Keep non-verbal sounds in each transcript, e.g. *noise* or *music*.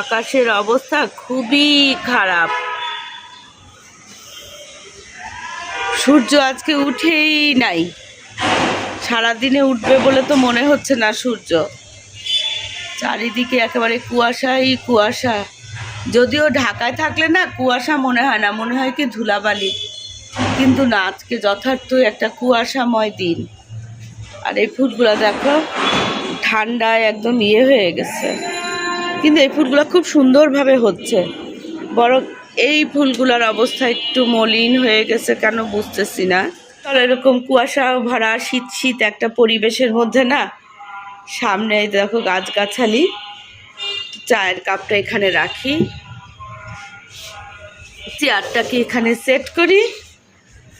আকাশের অবস্থা খুবই খারাপ। সূর্য আজকে উঠেই নাই। সারাদিনে উঠবে বলে তো মনে হচ্ছে না সূর্য। চারিদিকে একেবারে কুয়াশাই কুয়াশা। যদিও ঢাকায় থাকলে না কুয়াশা মনে হয় না, মনে হয় কি ধুলাবালি। কিন্তু না, আজকে যথার্থ একটা কুয়াশাময় দিন। আর এই ফুলগুলো দেখো, ঠান্ডায় একদম ইয়ে হয়ে গেছে। কিন্তু এই ফুলগুলো খুব সুন্দরভাবে হচ্ছে। বরং এই ফুলগুলোর অবস্থা একটু মলিন হয়ে গেছে কেন বুঝতেছি না। তাহলে এরকম কুয়াশা ভরা, শীত শীত একটা পরিবেশের মধ্যে না, সামনে দেখো গাছগাছালি, চায়ের কাপটা এখানে রাখি। চেয়ারটাকে এখানে সেট করি।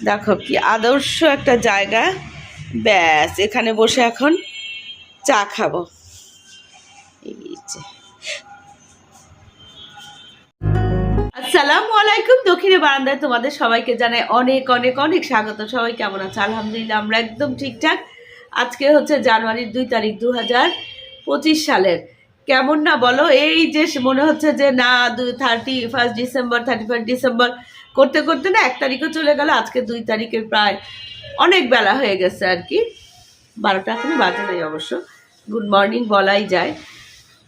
দেখো কি আদর্শ একটা জায়গা। ব্যাস, এখানে বসে এখন চা খাব। এই যে। আসসালামু আলাইকুম। দক্ষিণে বারান্দায় তোমাদের সবাইকে জানাই অনেক অনেক অনেক স্বাগত। সবাই কেমন আছে? আলহামদুলিল্লাহ, আমরা একদম ঠিকঠাক। আজকে হচ্ছে জানুয়ারির দুই তারিখ দু হাজার পঁচিশ সালের। কেমন না বলো, এই যে মনে হচ্ছে যে না দুই thirty first December thirty first December করতে করতে না এক তারিখও চলে গেল। আজকে দুই তারিখের প্রায় অনেক বেলা হয়ে গেছে আর কি। বারোটা এখনই বাজে নাই অবশ্য। গুড মর্নিং বলাই যায়।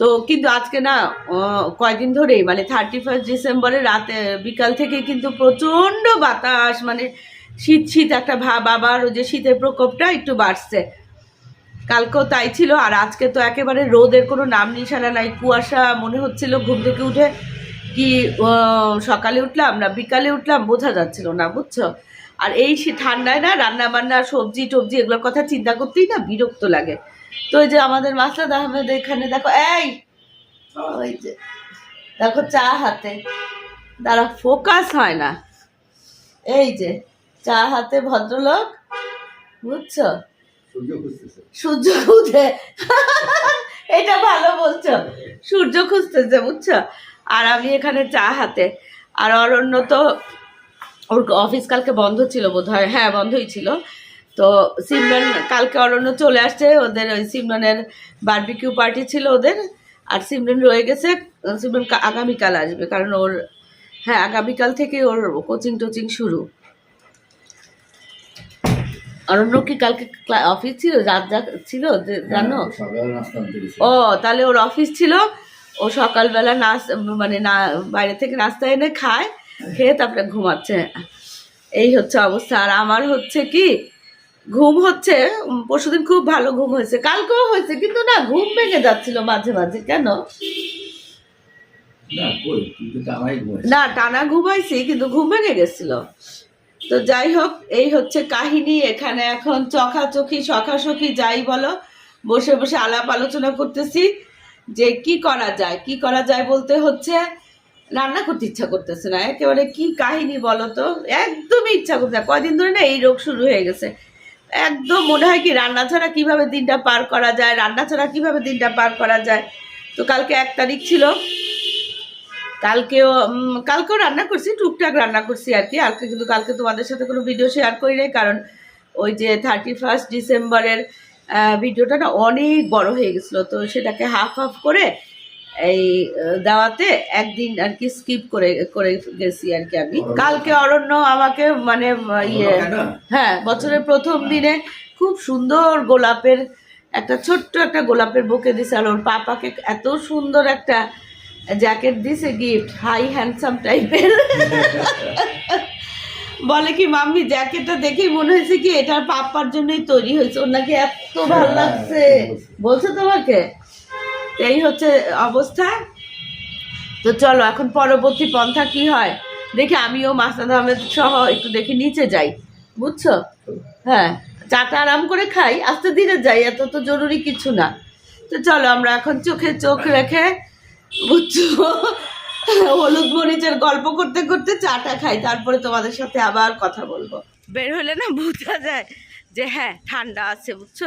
তো কিন্তু আজকে না আহ, কয়দিন ধরেই মানে থার্টি ফার্স্ট ডিসেম্বরে রাতে বিকাল থেকে কিন্তু প্রচণ্ড বাতাস মানে শীত শীত একটা ভাব আবার ওই যে শীতের প্রকোপটা একটু বাড়ছে। কালকেও তাই ছিল আর আজকে তো একেবারে রোদের কোনো নাম নিশানা নাই। কুয়াশা মনে হচ্ছিল ঘুম থেকে উঠে কি সকালে উঠলাম না বিকালে উঠলাম বোঝা যাচ্ছিল না বুঝছ? আর এই ঠান্ডায় না রান্না বান্না সবজি টবজি এগুলোর কথা চিন্তা করতেই না বিরক্ত লাগে। তো ওই যে আমাদের মাসলাদ আহমেদ এখানে দেখো এই ওই যে দেখো চা হাতে। তারা ফোকাস হয় না। এই যে চা হাতে ভদ্রলোক বুঝছ? সূর্য খুঁজে এটা ভালো বলছো। সূর্য খুঁজতেছে বুঝছ? আর আমি এখানে চা হাতে। আর অরণ্য তো ওর অফিস কালকে বন্ধ ছিল বোধ হয় হ্যাঁ বন্ধই ছিল। তো সিমরান কালকে অরণ্য চলে আসছে। ওদের ওই সিমরানের বারবিকিউ পার্টি ছিল ওদের। আর সিমরান রয়ে গেছে। সিমরান আগামীকাল আসবে। কারণ ওর হ্যাঁ আগামীকাল থেকে ওর কোচিং টোচিং শুরু। অরণ্য কি কালকে ক্লা- অফিস ছিল? রাত যা ছিল? যে- জানো? ও তাহলে ওর অফিস ছিল। ও সকালবেলা নাচ মানে না বাইরে থেকে নাস্তা এনে খায়। খেয়ে তারপরে ঘুমাচ্ছে। এই হচ্ছে অবস্থা। আর আমার হচ্ছে কি ঘুম হচ্ছে পরশুদিন খুব ভালো ঘুম হয়েছে। কালকেও হয়েছে কিন্তু না ঘুম ভেঙে যাচ্ছিল মাঝে মাঝে। কেন? না টানা ঘুমাইছি কিন্তু ঘুম ভেঙে গেছিল। তো যাই হোক এই হচ্ছে কাহিনী। এখানে এখন চখাচখি সখাসখি যাই বলো বসে বসে আলাপ আলোচনা করতেছি যে কি করা যায়। কি করা যায় বলতে হচ্ছে রান্না করতে ইচ্ছা করতেছে না। একেবারে কি কাহিনী বলো তো একদমই ইচ্ছা করতে না। কয়দিন ধরে না এই রোগ শুরু হয়ে গেছে। একদম মনে হয় কি রান্না ছাড়া কীভাবে দিনটা পার করা যায়, রান্না ছাড়া কীভাবে দিনটা পার করা যায়? তো কালকে এক তারিখ ছিল। কালকেও কালকেও রান্না করছি, টুকটাক রান্না করছি আর কি। আর কিন্তু কালকে তোমাদের সাথে কোনো ভিডিও শেয়ার করি নাই, কারণ ওই যে থার্টি ফার্স্ট ডিসেম্বরের ভিডিওটা না অনেক বড় হয়ে গেছিল। তো সেটাকে হাফ হাফ করে এই দেওয়াতে একদিন আর কি স্কিপ করে করে গেছি আর কি আমি। কালকে অরণ্য আমাকে মানে ইয়ে হ্যাঁ বছরের প্রথম দিনে খুব সুন্দর গোলাপের একটা ছোট্ট একটা গোলাপের বুকে দিছে আর ওর পাপাকে এত সুন্দর একটা জ্যাকেট দিছে গিফট হাই হ্যান্ডসাম টাইপের বলে কি মাম্মি জ্যাকেটটা দেখেই মনে হয়েছে কি এটার পাপার জন্যই তৈরি হয়েছে। ওর নাকি এত ভালো লাগছে। বলছে তোমাকে? এই হচ্ছে অবস্থা। তো চলো, এখন পরবর্তী পন্থা কি হয়? দেখি আমিও মাসনাদ আহমেদ সহ একটু দেখি নিচে যাই। বুঝছ? হ্যাঁ চাটা আরাম করে খাই, আস্তে ধীরে যাই, এত তো জরুরি কিছু না। তো চলো, আমরা এখন চোখে চোখ রেখে বুঝছ, হলুদ মরিচের গল্প করতে করতে চাটা খাই, তারপরে তোমাদের সাথে আবার কথা বলব। বের হলে না বোঝা যায়। যে হ্যাঁ ঠান্ডা আছে, বুঝছ?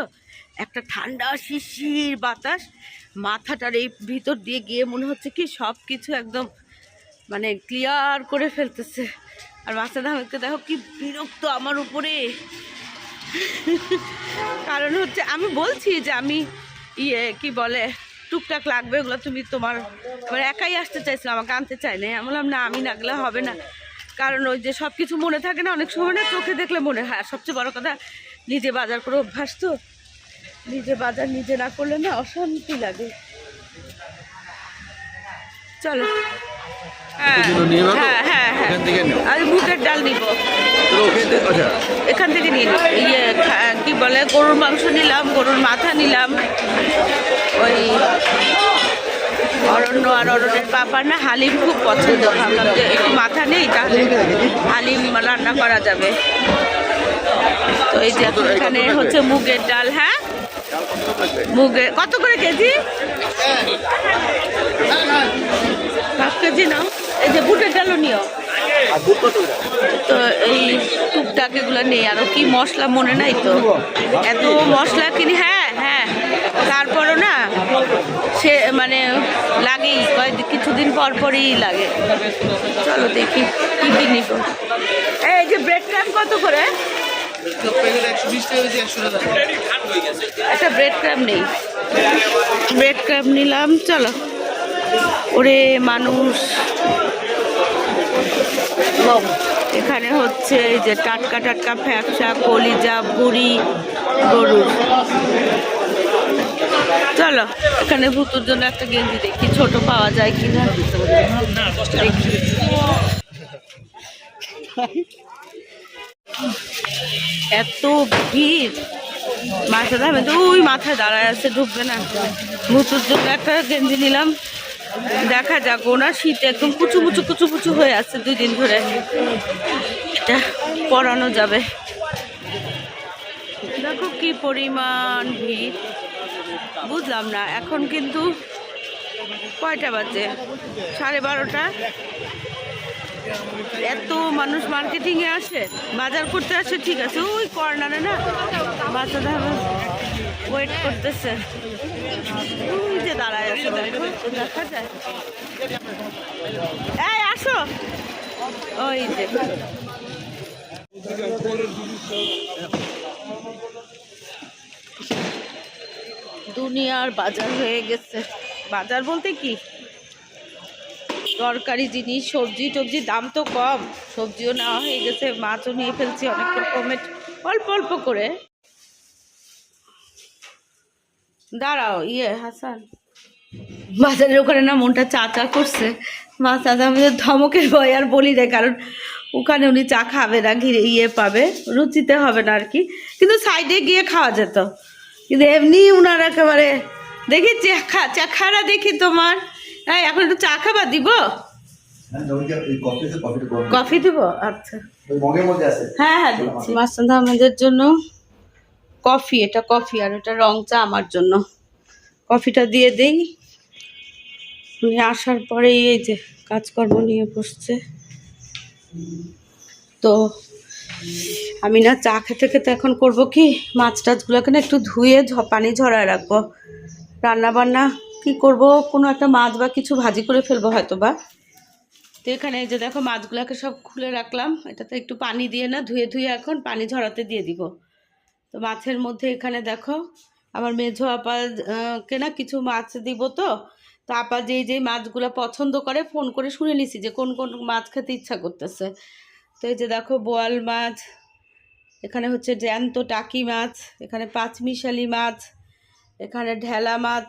একটা ঠান্ডা শিশির বাতাস, মাথাটার এই ভিতর দিয়ে গিয়ে মনে হচ্ছে কি সব কিছু একদম মানে ক্লিয়ার করে ফেলতেছে। আর মাস্টার আহমেদকে দেখো কি বিরক্ত আমার উপরে। কারণ হচ্ছে আমি বলছি যে আমি ইয়ে কি বলে, টুকটাক লাগবে ওগুলো তুমি তোমার এবার একাই আসতে চাইছিল, আমাকে আনতে চাই না আমি বললাম, না, আমি না গেলে হবে না। কারণ ওই যে সব কিছু মনে থাকে না, অনেক সময় না চোখে দেখলে মনে হয়। সবচেয়ে বড় কথা নিজে বাজার করে অভ্যাস তো। নিজে বাজার নিজে না করলে না অশান্তি লাগে। চলো। হ্যাঁ? হ্যাঁ হ্যাঁ হ্যাঁ। এখান থেকে নাও। মুগের ডাল নিব। আচ্ছা। এখান থেকে নিয়ে ইয়ে কি বলে গরুর মাংস নিলাম গরুর মাথা নিলাম। ওই অরণ্য আর অরণ্যের পাপার না হালিম খুব পছন্দ। ভাবলাম যে একটু মাথা নেই তাহলে হালিম রান্না করা যাবে। তো এই যে এখন হচ্ছে মুগের ডাল হ্যাঁ? মুগের কত করে কেজি? পাঁচ কেজি নাও। এই যে বুটের ডালও নিও। আর তো এই টুকটাক এগুলো নেই আরও কি মশলা মনে নাই তো? এত মশলা কিনি হ্যাঁ হ্যাঁ। তারপরও না সে মানে লাগেই কয়েক কিছুদিন পর পরই লাগে। চলো দেখি কী কী নিব? এই যে ব্রেড ক্রাম কত করে? একটা ব্রেড ক্রাম নেই। ব্রেড ক্রাম নিলাম চলো। ওরে মানুষ। এখানে হচ্ছে এই যে টাটকা টাটকা ফ্যাপসা কলিজা বুড়ি গরুর চলো এখানে ভুতুর জন্য একটা গেঞ্জি দেখি ছোট পাওয়া যায় কিনা। দেখি *laughs* *laughs* এত ভিড়। মাথা দামে তো ওই মাথায় দাঁড়ায় আছে, ঢুকবে না। ভুতুর জন্য একটা গেঞ্জি নিলাম। দেখা যাক, ওনার শীতে একদম কুচু কুচু কুচু কুচু হয়ে আছে দুই দিন ধরে। এটা পরানো যাবে। দেখো কি পরিমাণ ভিড়। বুঝলাম না, এখন কিন্তু কয়টা বাজে? সাড়ে বারোটা। এত মানুষ মার্কেটিংয়ে আসে, বাজার করতে আসে, ঠিক আছে, ওই কর্নারে না বাচ্চা ধাবা ওয়েট করতেছে যে দাঁড়ায় আছে, দেখো, দেখা যায়। আসো। ওই যে। দুনিয়ার বাজার হয়ে গেছে। বাজার বলতে কি? তরকারি, জিনিস, সবজি টবজি, দাম তো কম। সবজিও নেওয়া হয়ে গেছে, মাছও নিয়ে ফেলছি, অনেক রকমের। অল্প অল্প করে। দাঁড়াও ইয়ে হাসান। বাজারের ওখানে না মনটা চা চা করছে। মা চাচা আমাদের ধমকের ভয় আর বলি দেয় কারণ ওখানে উনি চা খাবে না ঘিরে ইয়ে পাবে, রুচিতে হবে না আর কি। কিন্তু সাইডে গিয়ে খাওয়া যেত। কিন্তু এমনি উনার একেবারে, দেখি চা চাখারা দেখি তোমার। হ্যাঁ এখন একটু চা খাবার দিব? কফি দিব? আচ্ছা। হ্যাঁ হ্যাঁ দিচ্ছি। মাসান্দা আমাদের জন্য কফি এটা কফি আর এটা রং চা আমার জন্য। কফিটা দিয়ে দেই। উনি আসার পরে এই যে কাজকর্ম নিয়ে বসছে। তো আমি না চা খেতে খেতে এখন করব কি? মাছ টাছগুলোকে না একটু ধুয়ে পানি ঝরায় রাখব। রান্না বান্না কি করব? কোনো একটা মাছ বা কিছু ভাজি করে ফেলব হয়তো বা তো এখানে যে দেখো মাছগুলোকে সব খুলে রাখলাম। এটাতে একটু পানি দিয়ে না, ধুয়ে ধুয়ে এখন পানি ঝরাতে দিয়ে দিব। তো মাছের মধ্যে এখানে দেখো, আমার মেঝো আপা না কিছু মাছ দিব তো। তো আপা যেই যেই মাছগুলো পছন্দ করে ফোন করে শুনে নিছি যে কোন কোন মাছ খেতে ইচ্ছা করতেছে। তো এই যে দেখো বোয়াল মাছ, এখানে হচ্ছে জ্যান্ত টাকি মাছ, এখানে পাঁচমিশালি মাছ, এখানে ঢেলা মাছ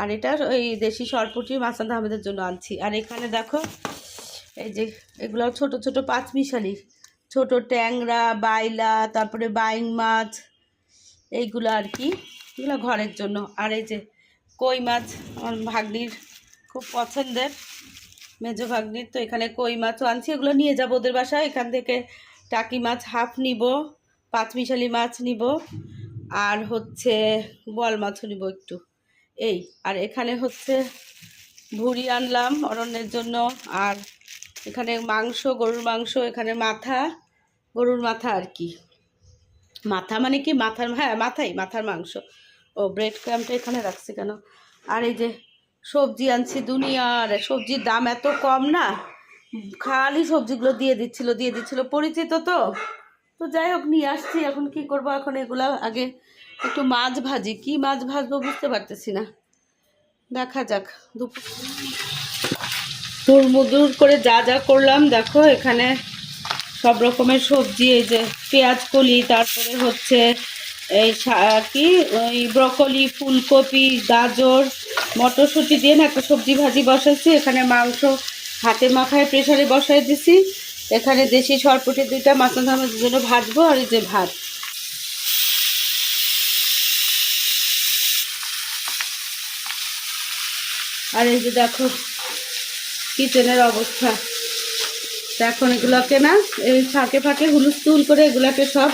আর এটা ওই দেশি সরপুটি মাসান আহমেদের জন্য আনছি। আর এখানে দেখো, এই যে এগুলো ছোট ছোট পাঁচমিশালি। ছোট ট্যাংরা, বাইলা, তারপরে বাইং মাছ, এইগুলো আর কি, এগুলো ঘরের জন্য। আর এই যে কই মাছ, আমার ভাগ্নির খুব পছন্দের, মেজো ভাগ্নির, তো এখানে কই মাছও আনছি। এগুলো নিয়ে যাব ওদের বাসায়, এখান থেকে টাকি মাছ হাফ নিব, পাঁচমিশালি মাছ নিব, আর হচ্ছে বল মাছও নিব একটু। এই, আর এখানে হচ্ছে ভুড়ি আনলাম অরণ্যের জন্য, আর এখানে মাংস, গরুর মাংস, এখানে মাথা, গরুর মাথা আর কি। মাথা মানে কি? মাথার হ্যাঁ মাথাই, মাথার মাংস। ও ব্রেড ক্রামটা এখানে রাখছি কেন? আর এই যে সবজি আনছি দুনিয়ার সবজির দাম এত কম না? খালি সবজিগুলো দিয়ে দিচ্ছিল দিয়ে দিচ্ছিল। পরিচিত তো। তো যাই হোক, নিয়ে আসছি। এখন কি করব? এখন এগুলা আগে একটু মাছ ভাজি। কি মাছ ভাজবো বুঝতে পারতেছি না। দেখা যাক, দুপুর। মুরমুদুর করে যা যা করলাম, দেখো এখানে সব রকমের সবজি, এই যে পেঁয়াজ কলি, তারপরে হচ্ছে এই কি? ওই ব্রকলি, ফুলকপি, গাজর, মটরশুঁটি দিয়ে না একটা সবজি ভাজি বসাইছি। এখানে মাংস হাতে মাখায় প্রেশারে বসাই দিছি। এখানে দেশি সরপুটি দুইটা মাছ জন্য ভাজবো, আর এই যে ভাত। আর এই যে দেখো কিচেনের অবস্থা। এখন এগুলোকে না, এই ফাঁকে ফাঁকে হুলুস্থুল করে এগুলাকে সব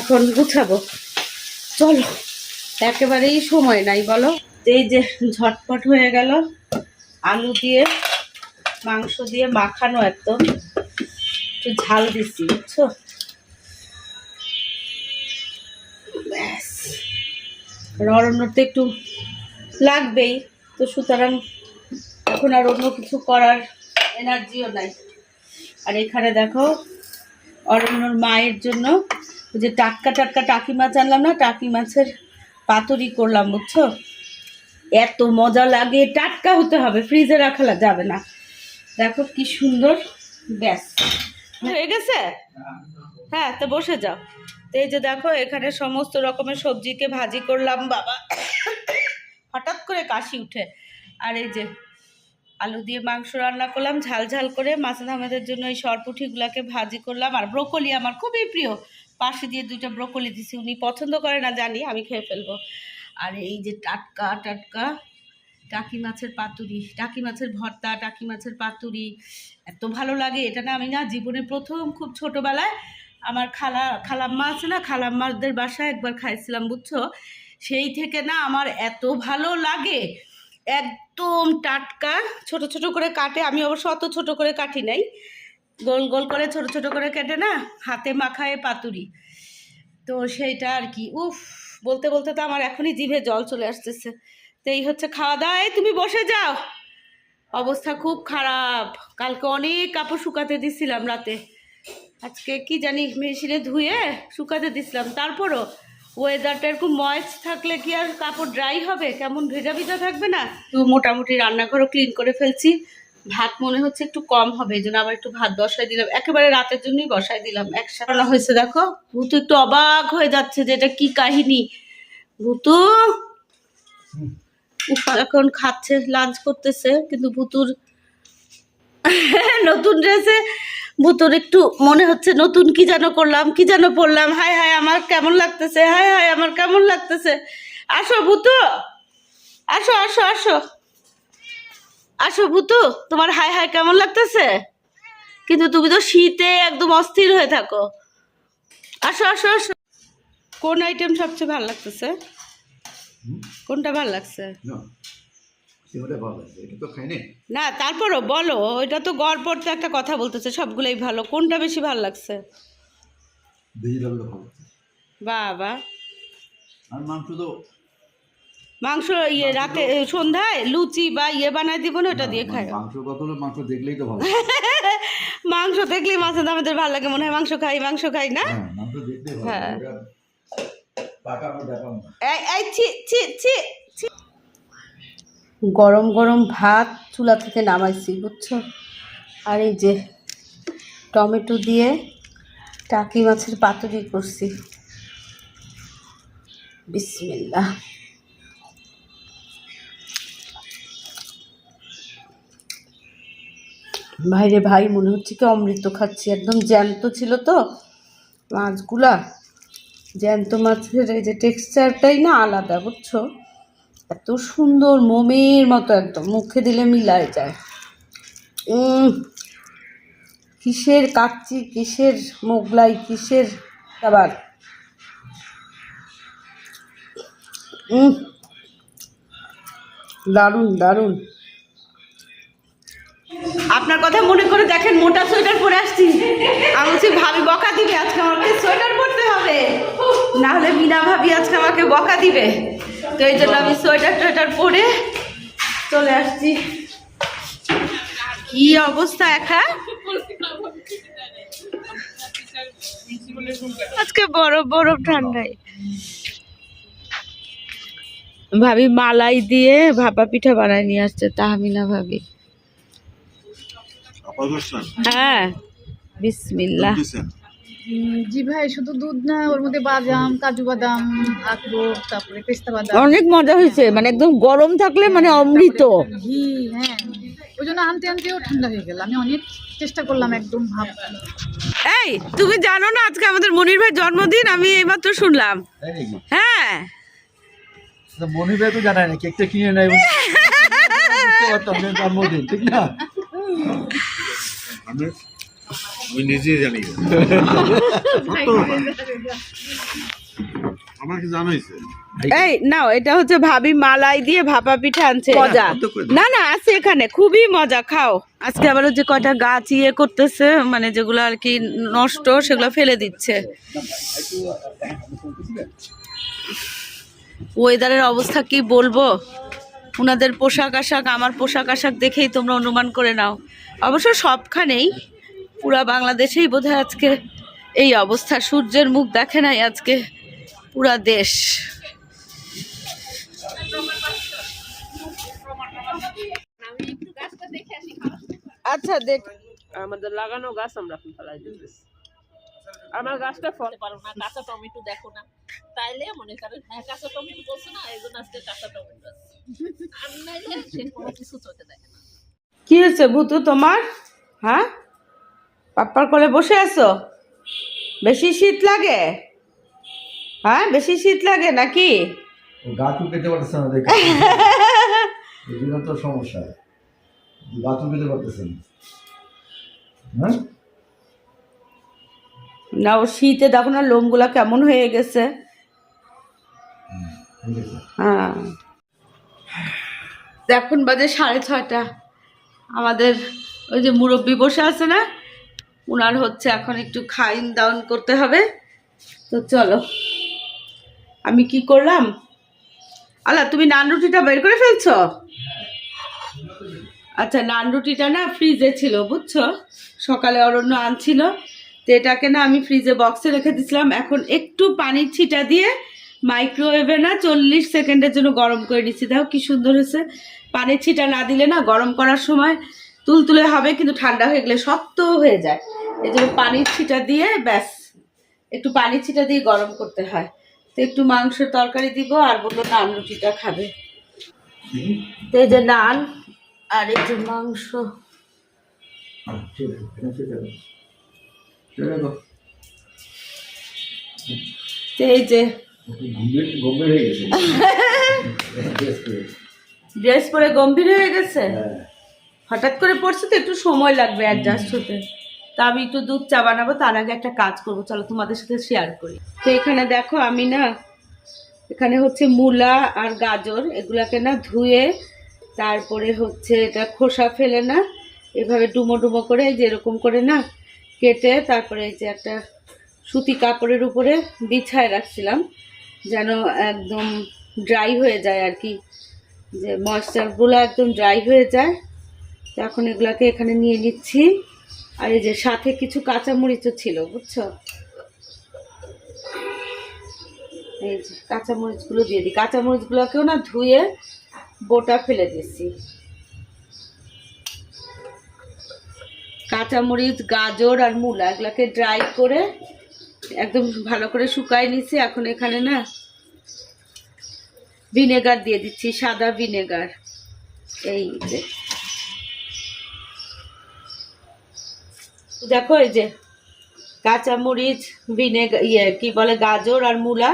এখন গুছাবো। চলো, একেবারেই সময় নাই, বলো? এই যে ঝটপট হয়ে গেল, আলু দিয়ে, মাংস দিয়ে মাখানো একদম। একটু ঝাল দিচ্ছি বুঝছ? ব্যাস। অরণ্যর তো একটু লাগবেই। তো সুতরাং এখন আর অন্য কিছু করার এনার্জিও নাই। আর এখানে দেখো অরণ্যর মায়ের জন্য ওই যে টাটকা টাটকা টাকি মাছ আনলাম না টাকি মাছের পাতুরি করলাম বুঝছ? এত মজা লাগে টাটকা হতে হবে ফ্রিজে রাখা যাবে না। দেখো কি সুন্দর ব্যাস। হয়ে গেছে? হ্যাঁ তো বসে যাও। তো এই যে দেখো এখানে সমস্ত রকমের সবজিকে ভাজি করলাম বাবা। হঠাৎ করে কাশি উঠে। আর এই যে আলু দিয়ে মাংস রান্না করলাম, ঝাল ঝাল করে মাছের আমাদের জন্য এই সরপুঠিগুলোকে ভাজি করলাম। আর ব্রোকলি আমার খুবই প্রিয়। পাশে দিয়ে দুইটা ব্রোকলি দিছি, উনি পছন্দ করে না, জানি, আমি খেয়ে ফেলব। আর এই যে টাটকা টাটকা, টাকি মাছের পাতুরি, টাকি মাছের ভর্তা, টাকি মাছের পাতুরি, এত ভালো লাগে। এটা না আমি না জীবনে প্রথম, খুব ছোটোবেলায় আমার খালা, খালাম্মা আছে না, খালাম্মাদের বাসায় একবার খাইছিলাম, বুঝছ? সেই থেকে না আমার এত ভালো লাগে। একদম টাটকা, ছোট ছোট করে কাটে। আমি অবশ্য অত ছোট করে কাটি নাই। গোল গোল করে ছোট ছোট করে কেটে না হাতে মাখায় পাতুরি। তো সেইটা আর কি। উফ, বলতে বলতে তো আমার এখনই জিভে জল চলে আসতেছে। তো এই হচ্ছে খাওয়া দাওয়া। তুমি বসে যাও। অবস্থা খুব খারাপ। কালকে অনেক কাপড় শুকাতে দিছিলাম রাতে। আজকে কি জানি মেশিনে ধুয়ে শুকাতে দিছিলাম। তারপরও ওয়েদারটা এরকম ময়েস থাকলে কি আর কাপড় ড্রাই হবে? কেমন ভেজা ভেজা থাকবে না? তো মোটামুটি রান্নাঘরও ক্লিন করে ফেলছি। ভাত মনে হচ্ছে একটু কম হবে এই জন্য আবার একটু ভাত বসাই দিলাম। একেবারে রাতের জন্যই বসাই দিলাম একসাথে। হয়েছে দেখো? ভূতু একটু অবাক হয়ে যাচ্ছে যে এটা কি কাহিনী। ভূতু? এখন খাচ্ছে লাঞ্চ করতেছে কিন্তু ভুতুর নতুন ড্রেসে ভুতুর একটু মনে হচ্ছে নতুন কি যেন করলাম কি যেন পড়লাম। হায় হায় আমার কেমন লাগতেছে হায় হায় আমার কেমন লাগতেছে। আসো ভুতু আসো আসো আসো। আসো ভুতু তোমার হায় হায় কেমন লাগতেছে? কিন্তু তুমি তো শীতে একদম অস্থির হয়ে থাকো। আসো আসো আসো। কোন আইটেম সবচেয়ে ভালো লাগতেছে? কোনটা ভালো লাগছে? না ভালো লাগছে এটা তো খাইনি না? তারপরও বলো ওইটা তো গড়পড় তো একটা কথা বলতেছে সবগুলোই ভালো। কোনটা বেশি ভালো লাগছে? ভেজিটেবলটা ভালো লাগছে। বাবা। আর মাংস তো মাংস ইয়ে রাতে সন্ধ্যায় লুচি বা ইয়ে বানাই দিব না ওটা দিয়ে খাই মাংস কথা মাংস দেখলেই তো ভালো। *laughs* মাংস দেখলেই মাছের দামেদের ভালো লাগে মনে হয় মাংস খাই মাংস খাই না? হ্যাঁ মাংস দেখলেই ভালো হ্যাঁ। এটা এই ছি ছি ছি। গরম গরম ভাত চুলা থেকে নামাইছি, বুঝছ? আর এই যে টমেটো দিয়ে টাকি মাছের পাতুরি করছি। বিসমিল্লা ভাইরে ভাই, মনে হচ্ছে কি অমৃত খাচ্ছি। একদম জ্যান্ত ছিল তো মাছগুলা। জ্যান্ত মাছের এই যে টেক্সচারটাই না আলাদা, বুঝছ? এত সুন্দর মোমের মতো একদম মুখে দিলে মিলায় যায়। উম, কিসের কাচ্চি কিসের মোগলাই কিসের উম, দারুণ দারুণ। আপনার কথা মনে করে দেখেন মোটা সোয়েটার পরে আসছি। আমি বলছি ভাবি বকা দিবে? আজকে আমাকে সোয়েটার পরতে হবে। না হলে মিনা ভাবি আজকে আমাকে বকা দিবে। তো এই জন্য আমি সোয়েটার টোয়েটার পরে চলে আসছি। কি অবস্থা একা? আজকে বরফ বরফ ঠান্ডায়। ভাবি মালাই দিয়ে ভাপা পিঠা বানায় নিয়ে আসছে তাহমিনা ভাবি। হ্যাঁ বিসমিল্লাহ। জি ভাই শুধু দুধ না ওর মধ্যে বাদাম কাজু বাদাম আখরোট তারপরে পেস্তা বাদাম। অনেক মজা হয়েছে মানে একদম গরম থাকলে মানে অমৃত। ঘি হ্যাঁ। ওই জন্য আনতে আনতেও ঠান্ডা হয়ে গেল। আমি অনেক চেষ্টা করলাম একদম ভাব। এই তুমি জানো না আজকে আমাদের মনির ভাই জন্মদিন আমি এইমাত্র শুনলাম। হ্যাঁ। মনি ভাই তো জানায় না কেকটা কিনে নেয় *laughs* জন্মদিন ঠিক না? *laughs* আমি নিজেই জানি। না। আমাকে জানাইছে এই নাও এটা হচ্ছে ভাবি মালাই দিয়ে ভাপা পিঠা আনছে। মজা। না না আছে এখানে খুবই মজা খাও। আজকে আবার যে কয়টা গাছ ইয়ে করতেছে মানে যেগুলো আর কি নষ্ট সেগুলো ফেলে দিচ্ছে। ওয়েদারের অবস্থা কি বলব? ওনাদের পোশাক আশাক আমার পোশাক আশাক দেখেই তোমরা অনুমান করে নাও। অবশ্য সবখানেই পুরা বাংলাদেশেই বোধহয় আজকে এই অবস্থা। সূর্যের মুখ দেখে নাই আজকে পুরা দেশ। আচ্ছা দেখ। আমাদের লাগানো গাছ আমরা এখন ফেলাই দিতেছি। আমার গাছটা ফল পারো না কাঁচা টমেটো দেখো না। তাইলে মনে করেন হ্যাঁ কাঁচা টমেটো বলছো না এই জন্য আজকে কাঁচা টমেটো আছে। আর নাইলে সে কোনো কিছু চোখে দেখে না। কি হয়েছে ভূতু তোমার? হ্যাঁ? পাপ্পার কোলে বসে আছো? বেশি শীত লাগে? হ্যাঁ বেশি শীত লাগে নাকি? গাছও পেতে পারতেছে না দেখে। *laughs* তো সমস্যা। গাছও পেতে পারতেছে না। হ্যাঁ? না ও শীতে দেখো না লোমগুলা কেমন হয়ে গেছে। হ্যাঁ। এখন বাজে সাড়ে ছয়টা। আমাদের ওই যে মুরব্বি বসে আছে না ওনার হচ্ছে এখন একটু খাইন দাউন করতে হবে। তো চলো। আমি কি করলাম? আলা তুমি নান রুটিটা বের করে ফেলছো? আচ্ছা নান রুটিটা না ফ্রিজে ছিল, বুঝছ? সকালে অরণ্য আনছিল, তো এটাকে না আমি ফ্রিজে বক্সে রেখে দিয়েছিলাম এখন একটু পানির ছিটা দিয়ে মাইক্রোওয়েভে না চল্লিশ সেকেন্ডের জন্য গরম করে নিচ্ছি। দেখো কি সুন্দর হয়েছে। পানির ছিটা না দিলে না গরম করার সময় তুলতুলে হবে কিন্তু ঠান্ডা হয়ে গেলে শক্ত হয়ে যায়। এই জন্য পানির ছিটা দিয়ে ব্যাস একটু পানির ছিটা দিয়ে গরম করতে হয়। তো একটু মাংসের তরকারি দিব আর বলল নান রুটিটা খাবে। তো এই যে নান আর এই যে মাংস। এই যে হয়ে. *laughs* ড্রেস পরে গম্ভীর হয়ে গেছে? হ্যাঁ। হঠাৎ করে পড়ছে তো, একটু সময় লাগবে অ্যাডজাস্ট হতে। তা আমি একটু দুধ চা বানাবো, তার আগে একটা কাজ করব। চলো তোমাদের সাথে শেয়ার করি। তো এখানে দেখো আমি না, এখানে হচ্ছে মূলা আর গাজর, এগুলাকে না ধুয়ে, তারপরে হচ্ছে এটা খোসা ফেলে না, এভাবে ডুমো ডুমো করে এই যে এরকম করে না কেটে, তারপরে এই যে একটা সুতি কাপড়ের উপরে বিছায় রাখছিলাম, যেন একদম ড্রাই হয়ে যায় আর কি। যে ময়েশ্চারগুলো একদম ড্রাই হয়ে যায়। তো এখন এগুলাকে এখানে নিয়ে নিচ্ছি। আর এই যে সাথে কিছু কাঁচামরিচও ছিল, বুঝছ? এই যে কাঁচামরিচগুলো দিয়ে দিই। কাঁচামরিচগুলোকেও না ধুয়ে বোটা ফেলে দিচ্ছি কাঁচামরিচ, গাজর আর মূলা এগুলাকে ড্রাই করে একদম ভালো করে শুকাই নিচ্ছি এখন এখানে না ভিনেগার দিয়ে দিচ্ছি, সাদা ভিনেগার। এই যে দেখো এই যে কাঁচামরিচ ভিনেগার ইয়ে কি বলে, গাজর আর মূলা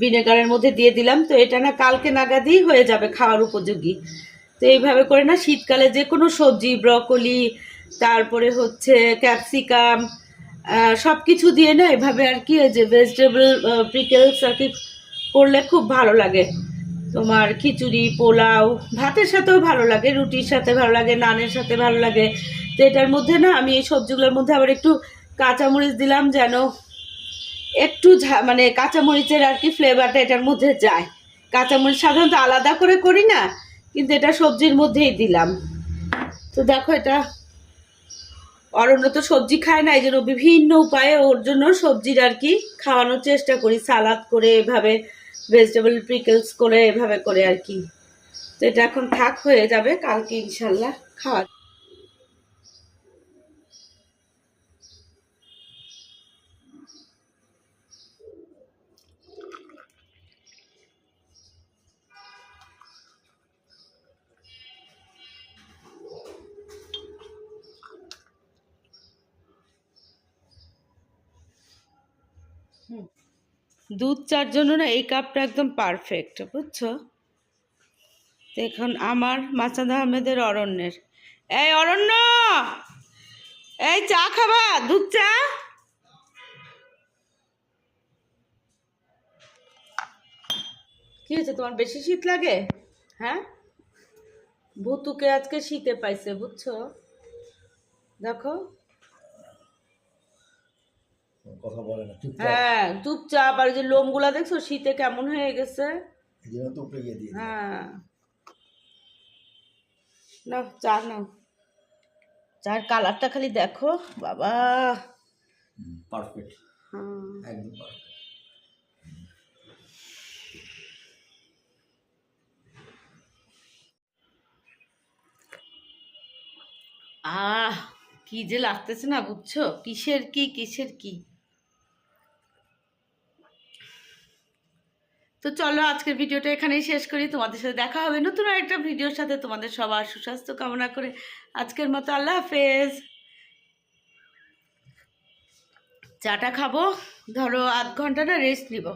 ভিনেগারের মধ্যে দিয়ে দিলাম। তো এটা না কালকে নাগাদই হয়ে যাবে খাওয়ার উপযোগী। তো এইভাবে করে না শীতকালে যে কোনো সবজি, ব্রকলি, তারপরে হচ্ছে ক্যাপসিকাম সব কিছু দিয়ে না এভাবে আর কি যে ভেজিটেবল প্রিকেলস আর কি করলে খুব ভালো লাগে। তোমার খিচুড়ি, পোলাও, ভাতের সাথেও ভালো লাগে, রুটির সাথে ভালো লাগে, নানের সাথে ভালো লাগে। তো এটার মধ্যে না, আমি এই সবজিগুলোর মধ্যে আবার একটু কাঁচামরিচ দিলাম যেন একটু মানে কাঁচামরিচের আর কি ফ্লেভারটা এটার মধ্যে যায়। কাঁচামরিচ সাধারণত আলাদা করে করি না, কিন্তু এটা সবজির মধ্যেই দিলাম। তো দেখো এটা, অরণ্য তো সবজি খায় না এই জন্য বিভিন্ন উপায়ে ওর জন্য সবজির আর কি খাওয়ানোর চেষ্টা করি, সালাদ করে এভাবে ভেজিটেবল প্রিকলস করে এভাবে করে আর কি। তো এটা এখন থাক, হয়ে যাবে, কালকে ইনশাল্লাহ খাওয়া দুধ চার জন্য না এই কাপটা একদম পারফেক্ট বুঝছ? তো এখন আমার মাসাদ আহমেদের অরণ্যের। এই অরণ্য! এই চা খাবা, দুধ চা? কি হয়েছে, তোমার বেশি শীত লাগে? হ্যাঁ? ভুতুকে আজকে শীতে পাইছে, বুঝছ? দেখো। কথা বলে না হ্যাঁ চুপচাপ। আর যে লোমগুলা দেখছ শীতে কেমন হয়ে গেছে? তো দিয়ে হ্যাঁ। নাও চা নাও। চার কালারটা খালি দেখো বাবা। Perfect hmm. একদম পারফেক্ট আহ কি যে লাগতেছে না বুঝছ? কিসের কি কিসের কি? তো চলো আজকের ভিডিওটা এখানেই শেষ করি। তোমাদের সাথে দেখা হবে নতুন আরেকটা ভিডিওর সাথে। তোমাদের সবার সুস্বাস্থ্য কামনা করে আজকের মতো আল্লাহ হাফেজ। চাটা খাব, ধরো আধ ঘণ্টা না রেস্ট নিব।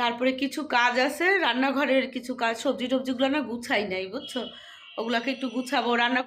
তারপরে কিছু কাজ আছে, রান্নাঘরের কিছু কাজ, সবজি টবজিগুলো না গুছাই নাই, বুঝছ? ওগুলাকে একটু গুছাবো, রান্না